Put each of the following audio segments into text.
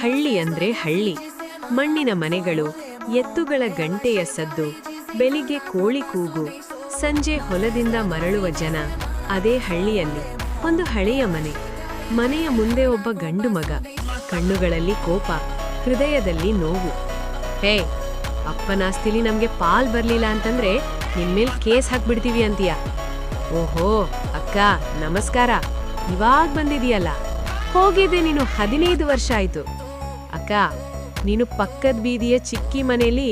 ಹಳ್ಳಿ ಅಂದ್ರೆ ಹಳ್ಳಿ. ಮಣ್ಣಿನ ಮನೆಗಳು, ಎತ್ತುಗಳ ಗಂಟೆಯ ಸದ್ದು, ಬೆಳಿಗ್ಗೆ ಕೋಳಿ ಕೂಗು, ಸಂಜೆ ಹೊಲದಿಂದ ಮರಳುವ ಜನ, ಅದೇ ಹಳ್ಳಿಯಲ್ಲಿ. ಒಂದು ಹಳೆಯ ಮನೆ. ಮನೆಯ ಮುಂದೆ ಒಬ್ಬ ಗಂಡು ಮಗ. ಕಣ್ಣುಗಳಲ್ಲಿ ಕೋಪ, ಹೃದಯದಲ್ಲಿ ನೋವು. ಹೇ ಅಪ್ಪನಾಸ್ತಿಲಿ ನಮ್ಗೆ ಪಾಲ್ ಬರ್ಲಿಲ್ಲ ಅಂತಂದ್ರೆ ನಿಮ್ಮೇಲೆ ಕೇಸ್ ಹಾಕ್ಬಿಡ್ತೀವಿ ಅಂತೀಯ. ಓಹೋ, ಅಕ್ಕ, ನಮಸ್ಕಾರ. ಇವಾಗ ಬಂದಿದೀಯಲ್ಲ ಹೋಗಿದೆ ನೀನು ಹದಿನೈದು ವರ್ಷ ಆಯ್ತು. ಅಕ್ಕ, ನೀನು ಪಕ್ಕದ ಬೀದಿಯ ಚಿಕ್ಕಿ ಮನೇಲಿ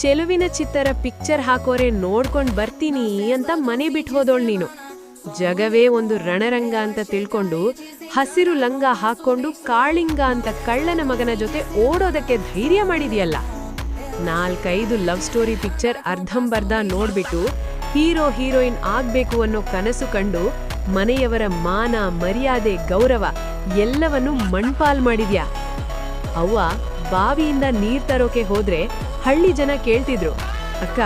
ಚೆಲುವಿನ ಚಿತ್ತರ ಪಿಕ್ಚರ್ ಹಾಕೋರೆ ನೋಡ್ಕೊಂಡು ಬರ್ತೀನಿ ಅಂತ ಮನೆ ಬಿಟ್ಟು ಹೋದೋಳು ನೀನು. ಜಗವೇ ಒಂದು ರಣರಂಗ ಅಂತ ತಿಳ್ಕೊಂಡು ಹಸಿರು ಲಂಗ ಹಾಕೊಂಡು ಕಾಳಿಂಗ ಅಂತ ಕಳ್ಳನ ಮಗನ ಜೊತೆ ಓಡೋದಕ್ಕೆ ಧೈರ್ಯ ಮಾಡಿದೆಯಲ್ಲ. ನಾಲ್ಕೈದು ಲವ್ ಸ್ಟೋರಿ ಪಿಕ್ಚರ್ ಅರ್ಧಂಬರ್ಧ ನೋಡ್ಬಿಟ್ಟು ಹೀರೋ, ಹೀರೋಯಿನ್ ಆಗ್ಬೇಕು ಅನ್ನೋ ಕನಸು ಕಂಡು ಮನೆಯವರ ಮಾನ, ಮರ್ಯಾದೆ, ಗೌರವ ಎಲ್ಲವನ್ನು ಮಣ್ಪಾಲ್ ಮಾಡಿದ್ಯಾ? ಅವ್ವ ಬಾವಿಯಿಂದ ನೀರ್ ತರೋಕೆ ಹೋದ್ರೆ ಹಳ್ಳಿ ಜನ ಕೇಳ್ತಿದ್ರು, ಅಕ್ಕ,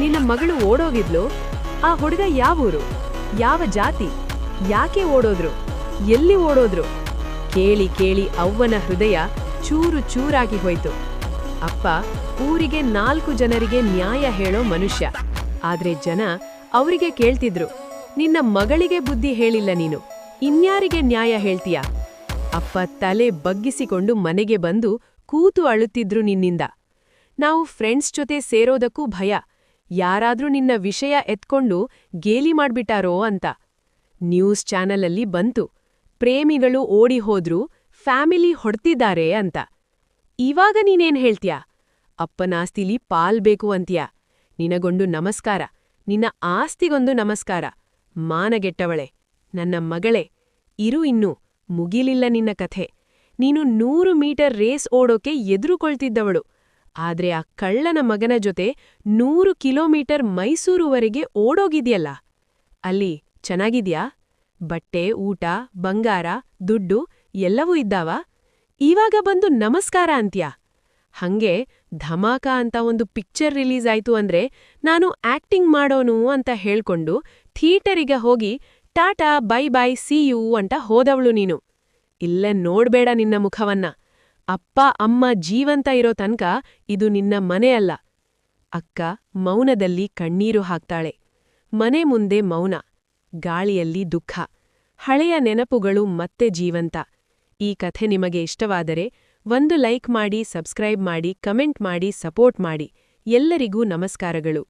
ನಿನ್ನ ಮಗಳು ಓಡೋಗಿದ್ಲು? ಆ ಹುಡುಗ ಯಾವೂರು? ಯಾವ ಜಾತಿ? ಯಾಕೆ ಓಡೋದ್ರು? ಎಲ್ಲಿ ಓಡೋದ್ರು? ಕೇಳಿ ಕೇಳಿ ಅವ್ವನ ಹೃದಯ ಚೂರು ಚೂರಾಗಿ ಹೋಯ್ತು. ಅಪ್ಪ ಊರಿಗೆ ನಾಲ್ಕು ಜನರಿಗೆ ನ್ಯಾಯ ಹೇಳೋ ಮನುಷ್ಯ. ಆದ್ರೆ ಜನ ಅವರಿಗೆ ಕೇಳ್ತಿದ್ರು, ನಿನ್ನ ಮಗಳಿಗೆ ಬುದ್ಧಿ ಹೇಳಿಲ್ಲ ನೀನು. ಇನ್ಯಾರಿಗೆ ನ್ಯಾಯ ಹೇಳ್ತೀಯಾ? ಅಪ್ಪ ತಲೆ ಬಗ್ಗಿಸಿಕೊಂಡು ಮನೆಗೆ ಬಂದು ಕೂತು ಅಳುತ್ತಿದ್ರು ನಿನ್ನಿಂದ. ನಾವು ಫ್ರೆಂಡ್ಸ್ ಜೊತೆ ಸೇರೋದಕ್ಕೂ ಭಯ. ಯಾರಾದ್ರೂ ನಿನ್ನ ವಿಷಯ ಎತ್ಕೊಂಡು ಗೇಲಿ ಮಾಡ್ಬಿಟ್ಟಾರೋ ಅಂತ. ನ್ಯೂಸ್ ಚಾನಲಲ್ಲಿ ಬಂತು. ಪ್ರೇಮಿಗಳು ಓಡಿ ಹೋದ್ರು, ಫ್ಯಾಮಿಲಿ ಹೊಡ್ತಿದ್ದಾರೆ ಅಂತ. ಇವಾಗ ನೀನೇನ್ ಹೇಳ್ತ್ಯಾ? ಅಪ್ಪನಾಸ್ತಿಲಿ ಪಾಲ್ ಬೇಕು ಅಂತ್ಯಾ? ನಿನಗೊಂದು ನಮಸ್ಕಾರ. ನಿನ್ನ ಆಸ್ತಿಗೊಂದು ನಮಸ್ಕಾರ. ಮಾನಗೆಟ್ಟವಳೆ. ನನ್ನ ಮಗಳೇ. ಇರು ಇನ್ನು. ಮುಗಿಲಿಲ್ಲ ನಿನ್ನ ಕಥೆ. ನೀನು ನೂರು ಮೀಟರ್ ರೇಸ್ ಓಡೋಕೆ ಎದುರುಕೊಳ್ತಿದ್ದವಳು. ಆದ್ರೆ ಆ ಕಳ್ಳನ ಮಗನ ಜೊತೆ ನೂರು ಕಿಲೋಮೀಟರ್ ಮೈಸೂರುವರೆಗೆ ಓಡೋಗಿದ್ಯಲ್ಲ. ಅಲ್ಲಿ ಚೆನ್ನಾಗಿದ್ಯಾ? ಬಟ್ಟೆ, ಊಟ, ಬಂಗಾರ, ದುಡ್ಡು ಎಲ್ಲವೂ ಇದ್ದಾವ? ಇವಾಗ ಬಂದು ನಮಸ್ಕಾರ ಅಂತ್ಯಾ? ಹಂಗೆ ಧಮಾಕ ಅಂತ ಒಂದು ಪಿಕ್ಚರ್ ರಿಲೀಸ್ ಆಯ್ತು ಅಂದ್ರೆ ನಾನು ಆಕ್ಟಿಂಗ್ ಮಾಡೋನು ಅಂತ ಹೇಳ್ಕೊಂಡು ಥಿಯೇಟರಿಗೆ ಹೋಗಿ tata, bye bye, see you ಅಂತ ಹೋದವಳು ನೀನು. ಇಲ್ಲೇ ನೋಡ್ಬೇಡ ನಿನ್ನ ಮುಖವನ್ನ. ಅಪ್ಪ, ಅಮ್ಮ ಜೀವಂತ ಇರೋ ತನಕ ಇದು ನಿನ್ನ ಮನೆ ಅಲ್ಲ. ಅಕ್ಕ ಮೌನದಲ್ಲಿ ಕಣ್ಣೀರು ಹಾಕ್ತಾಳೆ. ಮನೆ ಮುಂದೆ ಮೌನ, ಗಾಳಿಯಲ್ಲಿ ದುಃಖ. ಹಳೆಯ ನೆನಪುಗಳು ಮತ್ತೆ ಜೀವಂತ. ಈ ಕಥೆ ನಿಮಗೆ ಇಷ್ಟವಾದರೆ ಒಂದು ಲೈಕ್ ಮಾಡಿ, ಸಬ್ಸ್ಕ್ರೈಬ್ ಮಾಡಿ, ಕಮೆಂಟ್ ಮಾಡಿ, ಸಪೋರ್ಟ್ ಮಾಡಿ. ಎಲ್ಲರಿಗೂ ನಮಸ್ಕಾರಗಳು.